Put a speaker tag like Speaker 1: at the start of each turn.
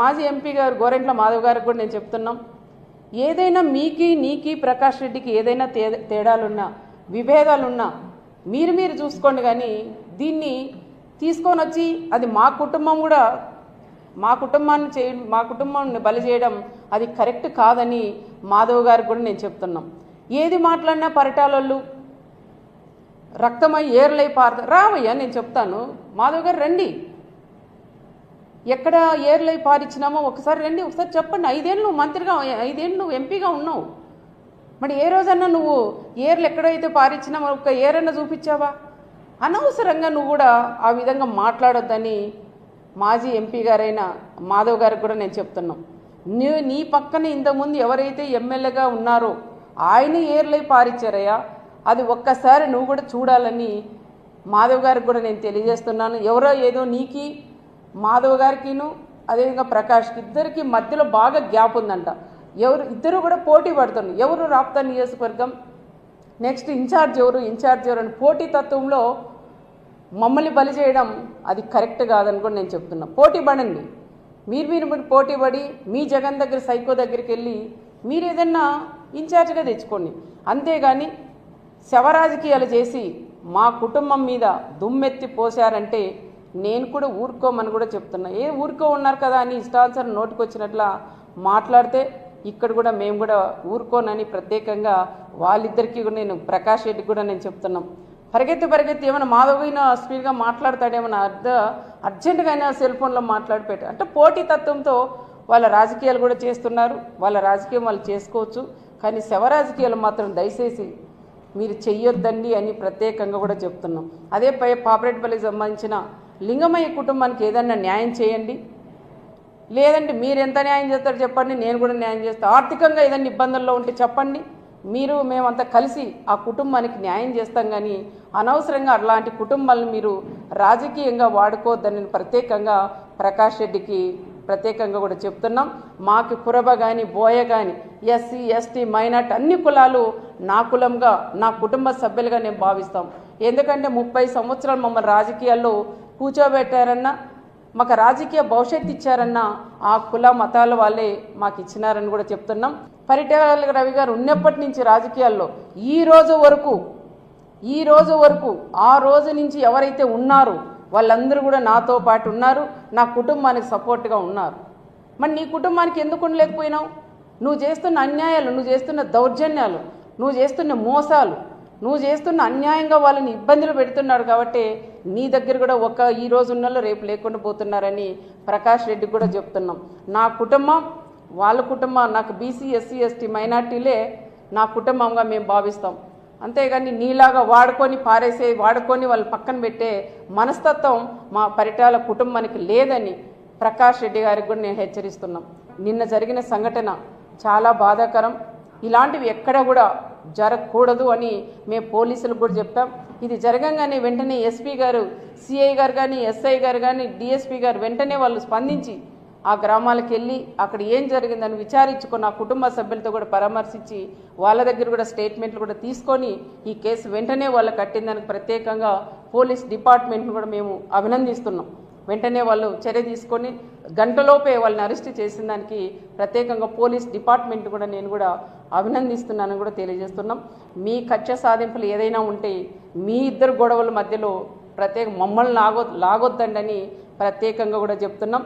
Speaker 1: మాజీ ఎంపీ గారు గోరెంట్ల మాధవ్ గారికి కూడా నేను చెప్తున్నాం. ఏదైనా మీకి నీకి ప్రకాష్ రెడ్డికి ఏదైనా తే తేడాలున్నా విభేదాలున్నా మీరు మీరు చూసుకోండి కానీ దీన్ని తీసుకొని వచ్చి అది మా కుటుంబం కూడా మా కుటుంబాన్ని చేయ మా కుటుంబాన్ని బలి చేయడం అది కరెక్ట్ కాదని మాధవ్ గారికి కూడా నేను చెప్తున్నాం. ఏది మాట్లాడినా పరిటాలోళ్ళు రక్తమై ఏర్లై పారుతా రావయ్యా నేను చెప్తాను. మాధవ్ గారు రండి. ఎక్కడ ఏర్లై పారిచ్చినామో ఒకసారి రండి ఒకసారి చెప్పండి. ఐదేళ్ళు నువ్వు మంత్రిగా ఐదేళ్ళు నువ్వు ఎంపీగా ఉన్నావు. మరి ఏ రోజన్నా నువ్వు ఏర్లు ఎక్కడైతే పారిచ్చినామో ఒక ఏరన్నా చూపించావా? అనవసరంగా నువ్వు కూడా ఆ విధంగా మాట్లాడొద్దని మాజీ ఎంపీ గారైన మాధవ్ గారికి కూడా నేను చెప్తున్నాం. నీ నీ పక్కన ఇంతకుముందు ఎవరైతే ఎమ్మెల్యేగా ఉన్నారో ఆయన ఏర్లై పారిచ్చారయ్యా. అది ఒక్కసారి నువ్వు కూడా చూడాలని మాధవ్ గారికి కూడా నేను తెలియజేస్తున్నాను. ఎవరో ఏదో నీకి మాధవ్ గారికిను అదేవిధంగా ప్రకాష్కి ఇద్దరికి మధ్యలో బాగా గ్యాప్ ఉందంట. ఎవరు ఇద్దరు కూడా పోటీ పడుతున్నారు. ఎవరు రాప్తా నియోజకవర్గం? నెక్స్ట్ ఇన్ఛార్జ్ ఎవరు? ఇన్ఛార్జ్ ఎవరు అని పోటీ తత్వంలో మమ్మల్ని బలి చేయడం అది కరెక్ట్ కాదని కూడా నేను చెప్తున్నా. పోటీ పడండి. మీరు మీరు పోటీ పడి మీ జగన్ దగ్గర సైకో దగ్గరికి వెళ్ళి మీరు ఏదన్నా ఇన్ఛార్జ్గా తెచ్చుకోండి. అంతేగాని శవరాజకీయాలు చేసి మా కుటుంబం మీద దుమ్మెత్తి పోశారంటే నేను కూడా ఊరుకోమని కూడా చెప్తున్నా. ఏ ఊరుకో ఉన్నారు కదా అని ఇష్టానుసారం నోటికొచ్చినట్లా మాట్లాడితే ఇక్కడ కూడా మేము కూడా ఊరుకోనని ప్రత్యేకంగా వాళ్ళిద్దరికీ కూడా నేను ప్రకాష్ రెడ్డికి కూడా నేను చెప్తున్నాం. పరిగెత్తి పరిగెత్తి ఏమైనా మాధవైన స్పీడ్గా మాట్లాడతాడేమైనా అర్ధ అర్జెంటుగా అయినా సెల్ ఫోన్లో మాట్లాడిపెట్టారు అంటే పోటీతత్వంతో వాళ్ళ రాజకీయాలు కూడా చేస్తున్నారు. వాళ్ళ రాజకీయం వాళ్ళు చేసుకోవచ్చు. కానీ శవ రాజకీయాలు మాత్రం దయచేసి మీరు చెయ్యొద్దండి అని ప్రత్యేకంగా కూడా చెప్తున్నాం. అదే పై పాపరేట్ పల్లికి సంబంధించిన లింగమయ్య కుటుంబానికి ఏదన్నా న్యాయం చేయండి. లేదంటే మీరు ఎంత న్యాయం చేస్తారో చెప్పండి నేను కూడా న్యాయం చేస్తాను ఆర్థికంగా ఏదైనా ఇబ్బందుల్లో ఉంటే చెప్పండి. మీరు మేమంతా కలిసి ఆ కుటుంబానికి న్యాయం చేస్తాం కానీ అనవసరంగా అలాంటి కుటుంబాలను మీరు రాజకీయంగా వాడుకోవద్దని ప్రత్యేకంగా ప్రకాష్ రెడ్డికి ప్రత్యేకంగా కూడా చెప్తున్నాం. మాకు కురబ కానీ బోయ కానీ ఎస్సీ ఎస్టీ మైనార్టీ అన్ని కులాలు నా కులంగా నా కుటుంబ సభ్యులుగా నేను భావిస్తాం. ఎందుకంటే ముప్పై సంవత్సరాలు మమ్మల్ని రాజకీయాల్లో కూర్చోబెట్టారన్నా మాకు రాజకీయ భవిష్యత్తు ఇచ్చారన్న ఆ కుల మతాల వాళ్ళే మాకు ఇచ్చినారని కూడా చెప్తున్నాం. పరిటాల రవి గారు ఉన్నప్పటి నుంచి రాజకీయాల్లో ఈ రోజు వరకు ఈ రోజు వరకు ఆ రోజు నుంచి ఎవరైతే ఉన్నారో వాళ్ళందరూ కూడా నాతో పాటు ఉన్నారు నా కుటుంబానికి సపోర్ట్గా ఉన్నారు. మరి నీ కుటుంబానికి ఎందుకు ఉండలేకపోయినావు? నువ్వు చేస్తున్న అన్యాయాలు నువ్వు చేస్తున్న దౌర్జన్యాలు నువ్వు చేస్తున్న మోసాలు నువ్వు చేస్తున్న అన్యాయంగా వాళ్ళని ఇబ్బందులు పెడుతున్నాడు కాబట్టి నీ దగ్గర కూడా ఒక ఈ రోజు ఉన్నలో రేపు లేకుండా పోతున్నారని ప్రకాష్ రెడ్డి కూడా చెప్తున్నాం. నా కుటుంబం వాళ్ళ కుటుంబం నాకు బీసీ ఎస్సీ ఎస్టీ మైనార్టీలే నా కుటుంబంగా మేము భావిస్తాం. అంతేగాని నీలాగా వాడుకొని పారేసే వాడుకొని వాళ్ళు పక్కన పెట్టే మనస్తత్వం మా పరిటాల కుటుంబానికి లేదని ప్రకాష్ రెడ్డి గారికి కూడా నేను హెచ్చరిస్తున్నాం. నిన్న జరిగిన సంఘటన చాలా బాధాకరం. ఇలాంటివి ఎక్కడ కూడా జరగకూడదు అని మేము పోలీసులకు కూడా చెప్పాం ఇది జరగంగానే వెంటనే ఎస్పీ గారు సిఐ గారు కానీ ఎస్ఐ గారు కానీ డిఎస్పీ గారు వెంటనే వాళ్ళు స్పందించి ఆ గ్రామాలకు వెళ్ళి అక్కడ ఏం జరిగిందని విచారించుకొని ఆ కుటుంబ సభ్యులతో కూడా పరామర్శించి వాళ్ళ దగ్గర కూడా స్టేట్మెంట్లు కూడా తీసుకొని ఈ కేసు వెంటనే వాళ్ళు కట్టిందానికి ప్రత్యేకంగా పోలీస్ డిపార్ట్మెంట్ను కూడా మేము అభినందిస్తున్నాం. వెంటనే వాళ్ళు చర్య తీసుకొని గంటలోపే వాళ్ళని అరెస్ట్ చేసిన దానికి ప్రత్యేకంగా పోలీస్ డిపార్ట్మెంట్ కూడా నేను కూడా అభినందిస్తున్నానని కూడా తెలియజేస్తున్నాం. మీ కక్ష సాధింపులు ఏదైనా ఉంటే మీ ఇద్దరు గొడవల మధ్యలో ప్రత్యేక మమ్మల్ని లాగొ లాగొద్దండని ప్రత్యేకంగా కూడా చెప్తున్నాం.